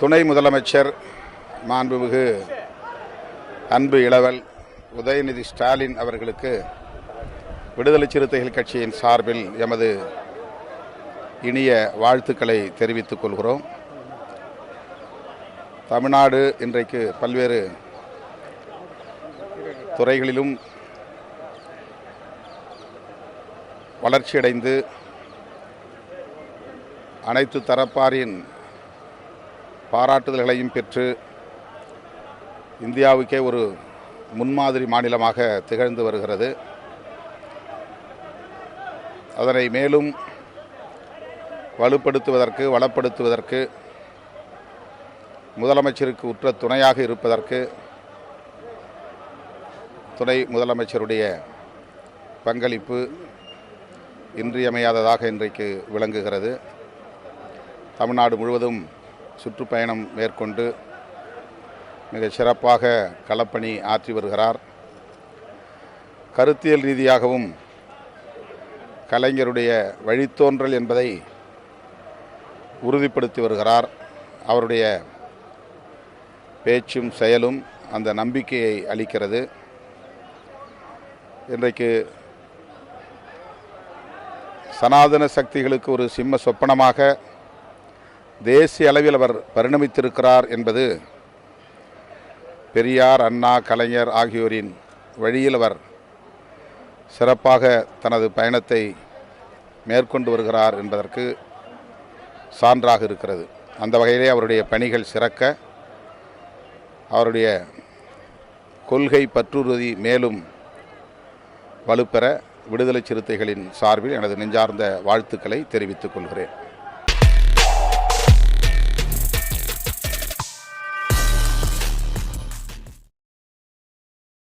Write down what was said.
துணை முதலமைச்சர் மாண்புமிகு அன்பு இளவல் உதயநிதி ஸ்டாலின் அவர்களுக்கு விடுதலை சிறுத்தைகள் கட்சியின் சார்பில் எமது இனிய வாழ்த்துக்களை தெரிவித்துக் கொள்கிறோம். தமிழ்நாடு இன்றைக்கு பல்வேறு துறைகளிலும் வளர்ச்சியடைந்து அனைத்து தரப்பாரின் பாராட்டுதல்களையும் பெற்று இந்தியாவுக்கே ஒரு முன்மாதிரி மாநிலமாக திகழ்ந்து வருகிறது. அதனை மேலும் வலுப்படுத்துவதற்கு வளப்படுத்துவதற்கு முதலமைச்சருக்கு உற்ற துணையாக இருப்பதற்கு துணை முதலமைச்சருடைய பங்களிப்பு இன்றியமையாததாக இன்றைக்கு விளங்குகிறது. தமிழ்நாடு முழுவதும் சுற்றுப்பயணம் மேற்கொண்டு மிக சிறப்பாக களப்பணி ஆற்றி வருகிறார். கருத்தியல் ரீதியாகவும் கலைஞருடைய வழித்தோன்றல் என்பதை உறுதிப்படுத்தி வருகிறார். அவருடைய பேச்சும் செயலும் அந்த நம்பிக்கையை அளிக்கிறது. இன்றைக்கு சனாதன சக்திகளுக்கு ஒரு சிம்ம சொப்பனமாக தேசிய அளவில் அவர் பரிணமித்திருக்கிறார் என்பது பெரியார் அண்ணா கலைஞர் ஆகியோரின் வழியில் அவர் சிறப்பாக தனது பயணத்தை மேற்கொண்டு வருகிறார் என்பதற்கு சான்றாக இருக்கிறது. அந்த வகையிலே அவருடைய பணிகள் சிறக்க அவருடைய கொள்கை பற்றுறுதி மேலும் வலுப்பெற விடுதலை சிறுத்தைகளின் சார்பில் எனது நெஞ்சார்ந்த வாழ்த்துக்களை தெரிவித்துக் கொள்கிறேன்.